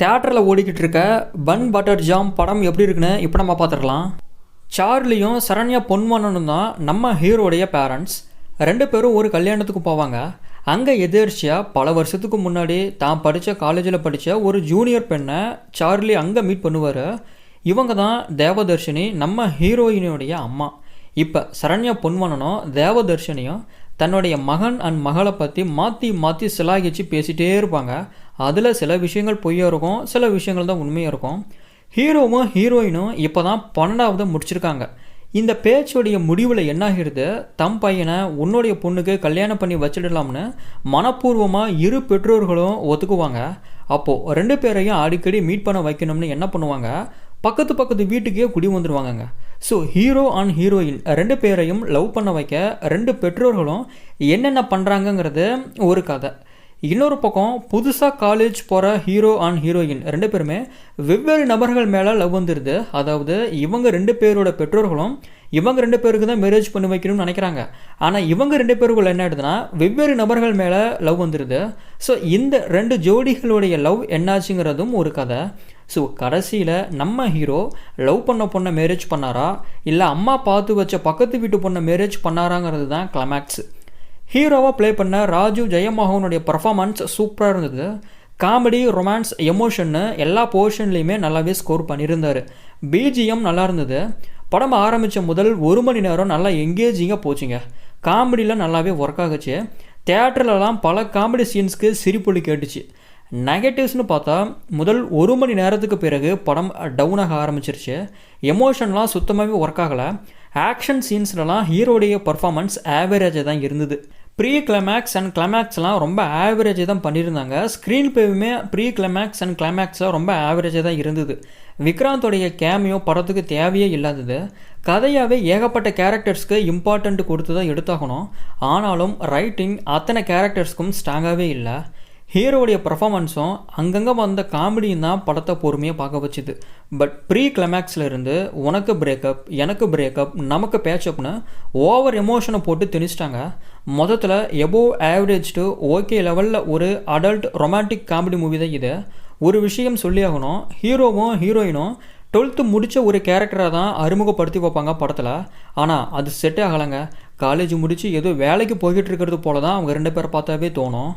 தேட்டரில் ஓடிக்கிட்டு இருக்க பன் பட்டர் ஜாம் படம் எப்படி இருக்குன்னு இப்போ நம்ம பார்த்துருக்கலாம் சார்லியும் சரண்யா பொன்மனனும் தான் நம்ம ஹீரோடைய பேரண்ட்ஸ் ரெண்டு பேரும் ஒரு கல்யாணத்துக்கு போவாங்க. அங்கே எதிர்ச்சியாக பல வருஷத்துக்கு முன்னாடி தான் படித்த காலேஜில் படித்த ஒரு ஜூனியர் பெண்ணை சார்லி அங்கே மீட் பண்ணுவார். இவங்க தான் தேவதர்ஷினி நம்ம ஹீரோயினுடைய அம்மா. இப்போ சரண்யா பொன்மனனும் தேவதர்ஷினியும் தன்னுடைய மகன் அண்ட் மகளை பற்றி மாற்றி மாற்றி சிலாகிச்சு பேசிகிட்டே இருப்பாங்க. அதில் சில விஷயங்கள் பொய்யாக இருக்கும் சில விஷயங்கள் தான் உண்மையாக இருக்கும். ஹீரோவும் ஹீரோயினும் இப்போ தான் பன்னெண்டாவது முடிச்சிருக்காங்க. இந்த பேச்சுடைய முடிவில் என்ன ஆகிடுது தம் பையனை உன்னுடைய பொண்ணுக்கு கல்யாணம் பண்ணி வச்சிடலாம்னு மனப்பூர்வமாக இரு பெற்றோர்களும் ஒத்துக்குவாங்க. அப்போது ரெண்டு பேரையும் அடிக்கடி மீட் பண்ண வைக்கணும்னு என்ன பண்ணுவாங்க? பக்கத்து பக்கத்து வீட்டுக்கே குடி வந்துடுவாங்கங்க ஸோ ஹீரோ அண்ட் ஹீரோயின் ரெண்டு பேரையும் லவ் பண்ண வைக்க ரெண்டு பெற்றோர்களும் என்னென்ன பண்ணுறாங்கங்கிறது ஒரு கதை. இன்னொரு பக்கம் புதுசாக காலேஜ் போகிற ஹீரோ அண்ட் ஹீரோயின் ரெண்டு பேருமே வெவ்வேறு நபர்கள் மேலே லவ் வந்துடுது அதாவது இவங்க ரெண்டு பேரோட பெற்றோர்களும் இவங்க ரெண்டு பேருக்கு தான் மேரேஜ் பண்ணி வைக்கணும்னு நினைக்கிறாங்க. ஆனால் இவங்க ரெண்டு பேருக்குள்ள என்ன ஆயிடுதுன்னா வெவ்வேறு நபர்கள் மேலே லவ் வந்துடுது ஸோ இந்த ரெண்டு ஜோடிகளுடைய லவ் என்னாச்சுங்கிறதும் ஒரு கதை. ஸோ கடைசியில் நம்ம ஹீரோ லவ் பண்ண பொண்ணை மேரேஜ் பண்ணாரா? இல்லை அம்மா பார்த்து வச்ச பக்கத்து வீட்டு பொண்ணை மேரேஜ் பண்ணாராங்கிறது தான் கிளைமேக்ஸ் ஹீரோவாக ப்ளே பண்ண ராஜு ஜெயமோகனுடைய பர்ஃபாமன்ஸ் சூப்பராக இருந்தது. காமெடி ரொமான்ஸ் எமோஷன்னு எல்லா போர்ஷன்லேயுமே நல்லாவே ஸ்கோர் பண்ணியிருந்தார். பிஜிஎம் நல்லா இருந்தது. படம் ஆரம்பித்த முதல் ஒரு மணி நேரம் நல்லா எங்கேஜிங்காக போச்சுங்க. காமெடியில் நல்லாவே ஒர்க் ஆகுச்சு. தேட்டர்லலாம் பல காமெடி சீன்ஸ்க்கு சிரிப்பொலி கேட்டுச்சு. நெகட்டிவ்ஸ்னு பார்த்தா முதல் ஒரு மணி நேரத்துக்கு பிறகு படம் டவுனாக ஆரம்பிச்சிருச்சு. எமோஷன்லாம் சுத்தமாகவே ஒர்க் ஆகலை. ஆக்ஷன் சீன்ஸ்லலாம் ஹீரோடைய பர்ஃபாமன்ஸ் ஆவரேஜாக தான் இருந்தது. ப்ரீ கிளைமேக்ஸ் அண்ட் கிளைமேக்ஸ்லாம் ரொம்ப ஆவரேஜாக தான் பண்ணியிருந்தாங்க ஸ்க்ரீன் பேவுமே ப்ரீ கிளைமேக்ஸ் அண்ட் கிளைமேக்ஸ்லாம் ரொம்ப ஆவரேஜாக தான் இருந்தது. விக்ராந்தோடைய கேமியோ படத்துக்கு தேவையே இல்லாதது. கதையாகவே ஏகப்பட்ட கேரக்டர்ஸ்க்கு இம்பார்ட்டண்ட் கொடுத்து தான் எடுத்தாகணும். ஆனாலும் ரைட்டிங் அத்தனை கேரக்டர்ஸ்க்கும் ஸ்ட்ராங்காகவே இல்லை. ஹீரோடைய பர்ஃபாமன்ஸும் அங்கங்கே வந்த காமெடியும் தான் படத்தை பொறுமையாக பார்க்க வச்சுது. பட் ப்ரீ கிளைமேக்ஸில் இருந்து உனக்கு பிரேக்கப் எனக்கு பிரேக்கப் நமக்கு பேச்சப்னு ஓவர் எமோஷனை போட்டு திணிச்சிட்டாங்க. மொத்தத்தில் எபோவ் ஆவரேஜ் டு ஓகே லெவலில் ஒரு அடல்ட் ரொமான்டிக் காமெடி மூவி தான் இது. ஒரு விஷயம் சொல்லி ஆகணும் ஹீரோவும் ஹீரோயினும் டுவெல்த்து முடித்த ஒரு கேரக்டரை தான் அறிமுகப்படுத்தி வைப்பாங்க படத்தில். ஆனால் அது செட்டே ஆகலைங்க. காலேஜ் முடித்து ஏதோ வேலைக்கு போய்கிட்டு இருக்கிறது போல தான் அவங்க ரெண்டு பேரை பார்த்தாவே தோணும்.